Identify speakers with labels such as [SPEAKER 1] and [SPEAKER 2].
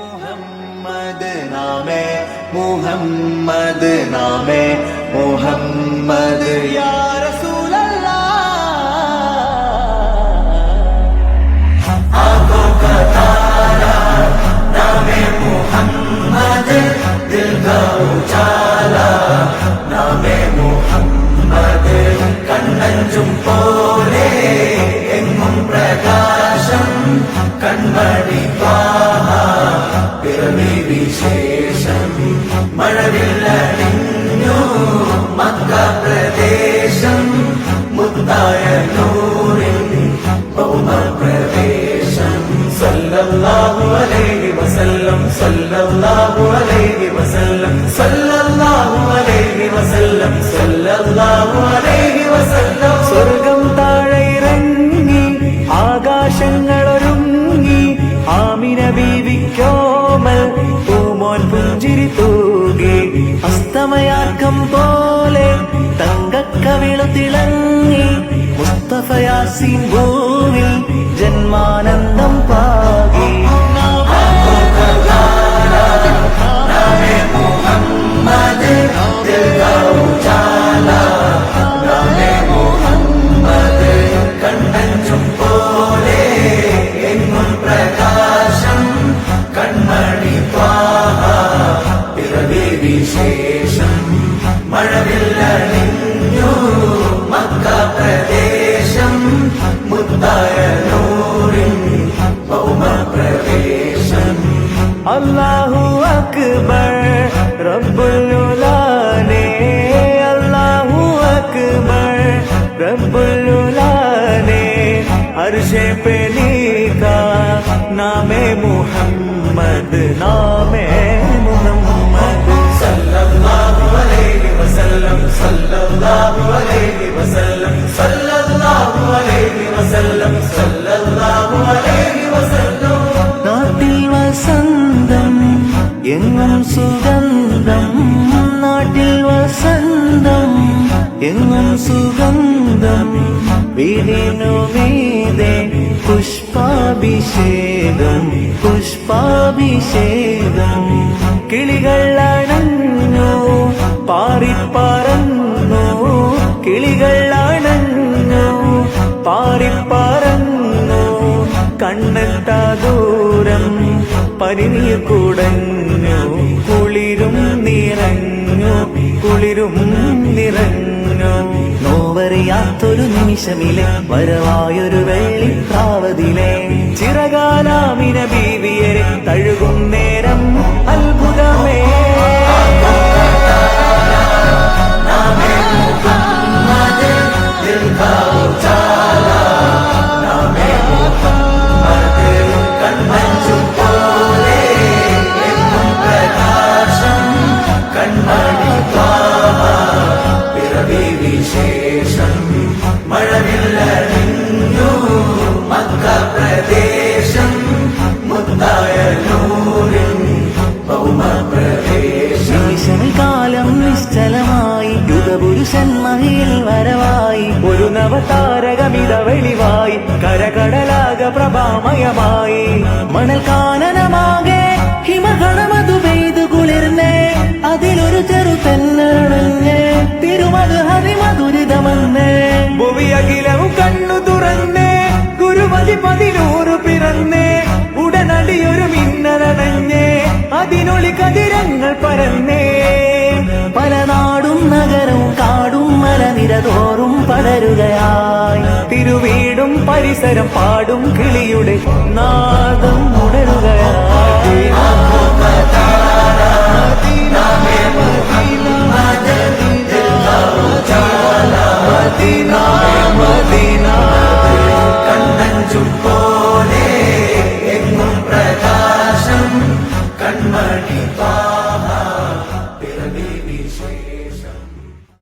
[SPEAKER 1] മുഹമ്മദ് നാമേ മുഹമ്മദ് നാമേ മുഹമ്മദ് യാ സല്ലല്ലാഹു അലൈഹി വസല്ലം സല്ലല്ലാഹു അലൈഹി വസല്ലം സല്ലല്ലാഹു അലൈഹി വസല്ലം സല്ലല്ലാഹു അലൈഹി വസല്ലം സ്വർഗം താഴെ ഇറങ്ങി ആകാശങ്ങൾ ഒരുങ്ങി ആമിന ബീവിക്കോമൽ അസ്തമയാക്കം പോലെ തങ്കക്കവിളു തിളങ്ങി മുസ്തഫയാസിൻ ഭൂവിൽ ജന്മാനന്ദം പാകി. മഴവില്ലണിഞ്ഞു മക്ക പ്രദേശം. മുത്തായ നൂറിൻ ഭൗമ പ്രവേശം അല്ലാഹു അക്ബർ റബ്ബുലുലാനെ അല്ലാഹു അക്ബർ റബ്ബുലുലാനെ അർഷെ പെലി കാ നാമേ മുഹമ്മദ് നാമേ എങ്ങും സുഗന്ധം വീടിനു മീതെ പുഷ്പാഭിഷേകം പുഷ്പാഭിഷേകം കിളികൾ അണഞ്ഞു പാറിപ്പറന്നു. കിളികൾ അണഞ്ഞു പാറിപ്പറന്നു. കണ്ണെത്താ ദൂരം കുടഞ്ഞു. കുളിരും നിറഞ്ഞു കുളിരും നിറഞ്ഞു. നോവറിയാത്തൊരു നിമിഷമിലെ വരവായൊരു വെള്ളിപ്രാവതിലെ ചിറകാലാമിന ബീവിയരെ തഴുകും നേരം യുഗപുരുഷൻ മഹിയിൽ വരവായി. ഒരു നവതാരകമിത വെളിവായി. കരകടലാക പ്രഭാമയമായി. മണൽ കാനനമാകെ ഹിമഗണമതു പെയ്തു കുളിർന്നേ. അതിലൊരു ചെറു തെന്നണഞ്ഞ് തിരുമത് ഭൂവി ഭുവിയകിലവും കണ്ണു തുറന്നേ. ഗുരുമതി പതിനൂറ് പിറന്നേ. ഉടനടിയൊരു മിന്നലടഞ്ഞേ അതിനൊളി കതിരങ്ങൾ പരന്നേ. പരിസരം പാടും കിളിയുടെ നാദം ഉണരുകയായി